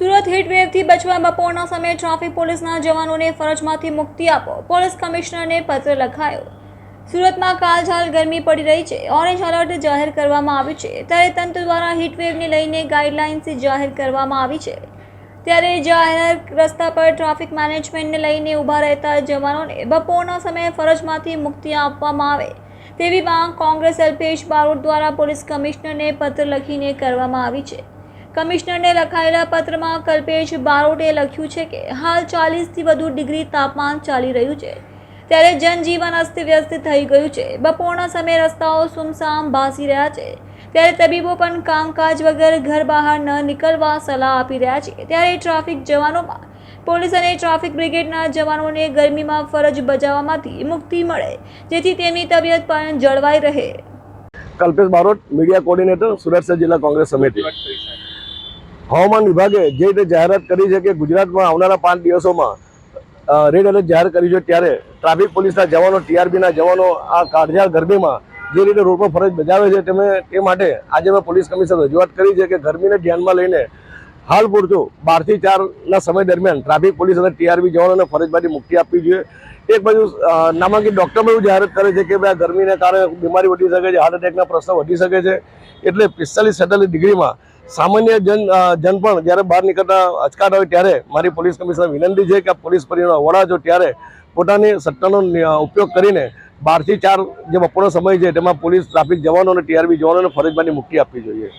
સુરત હીટવેવથી બચવા બપોરના સમયે ટ્રાફિક પોલીસના જવાનોને ફરજમાંથી મુક્તિ આપો. પોલીસ કમિશનરને પત્ર લખાયો. સુરતમાં કાલઝાલ ગરમી પડી રહી છે. ઓરેન્જ એલર્ટ જાહેર કરવામાં આવ્યું છે. ત્યારે તંત્ર દ્વારા હીટવેવને લઈને ગાઈડલાઇન્સ જાહેર કરવામાં આવી છે. ત્યારે જાહેર રસ્તા પર ટ્રાફિક મેનેજમેન્ટને લઈને ઊભા રહેતા જવાનોને બપોરના સમયે ફરજમાંથી મુક્તિ આપવામાં આવે. તેવી માંગ કોંગ્રેસ અલ્પેશ બારોટ દ્વારા પોલીસ કમિશનરને પત્ર લખીને કરવામાં આવી છે. કમિશનરને લખાયેલા પત્રમાં કલ્પેશ બારોટે લખ્યું છે કે હાલ ચાલીસથી વધુ ડિગ્રી તાપમાન ચાલી રહ્યું છે. ત્યારે જનજીવન અસ્તવ્યસ્ત થઈ ગયું છે. બપોરના સમયે રસ્તાઓ સુમસામ ભાસી રહ્યા છે. ત્યારે તબીબો પણ કામકાજ વગર ઘર બહાર ન નીકળવા સલાહ આપી રહ્યા છે. ત્યારે ટ્રાફિક જવાનોમાં, પોલીસ અને ટ્રાફિક બ્રિગેડના જવાનોને ગરમીમાં ફરજ બજાવવામાંથી મુક્તિ મળે, જેથી તેમની તબિયત પણ જળવાઈ રહે. કલ્પેશ બારોટ, મીડિયા કોર્ડિનેટર, સુરત જિલ્લા કોંગ્રેસ સમિતિ. હવામાન વિભાગે જે રીતે જાહેરાત કરી છે કે ગુજરાતમાં આવનારા પાંચ દિવસોમાં રેડ એલર્ટ જાહેર કર્યું છે ત્યારે ટ્રાફિક પોલીસના જવાનો, ટીઆરબીના જવાનો આ કાળઝાળ ગરમીમાં જે રીતે રોડ પર ફરજ બજાવે છે તેમે, તે માટે આજે મેં પોલીસ કમિશનર રજૂઆત કરી છે કે ગરમીને ધ્યાનમાં લઈને હાલ પૂરતું બારથી ચારના સમય દરમિયાન ટ્રાફિક પોલીસ અને ટીઆરબી જવાનોને ફરજમાંથી મુક્તિ આપવી જોઈએ. એક બાજુ નામાંકિત ડૉક્ટર પણ એવું જાહેરાત કરે છે કે ભાઈ ગરમીને કારણે બીમારી વધી શકે છે, હાર્ટ એટેકના પ્રશ્નો વધી શકે છે. એટલે પિસ્તાલીસ છેતાલીસ ડિગ્રીમાં સામાન્ય જન જન પણ જ્યારે બહાર નીકળતા અચકાટ હોય ત્યારે મારી પોલીસ કમિશનર વિનંતી છે કે પોલીસ પરિવારના વડા છો ત્યારે પોતાની સત્તાનો ઉપયોગ કરીને બારથી ચાર જે બપોરનો સમય છે તેમાં પોલીસ ટ્રાફિક જવાનો અને ટીઆરબી જવાનોને ફરજમાંની મુક્તિ આપવી જોઈએ.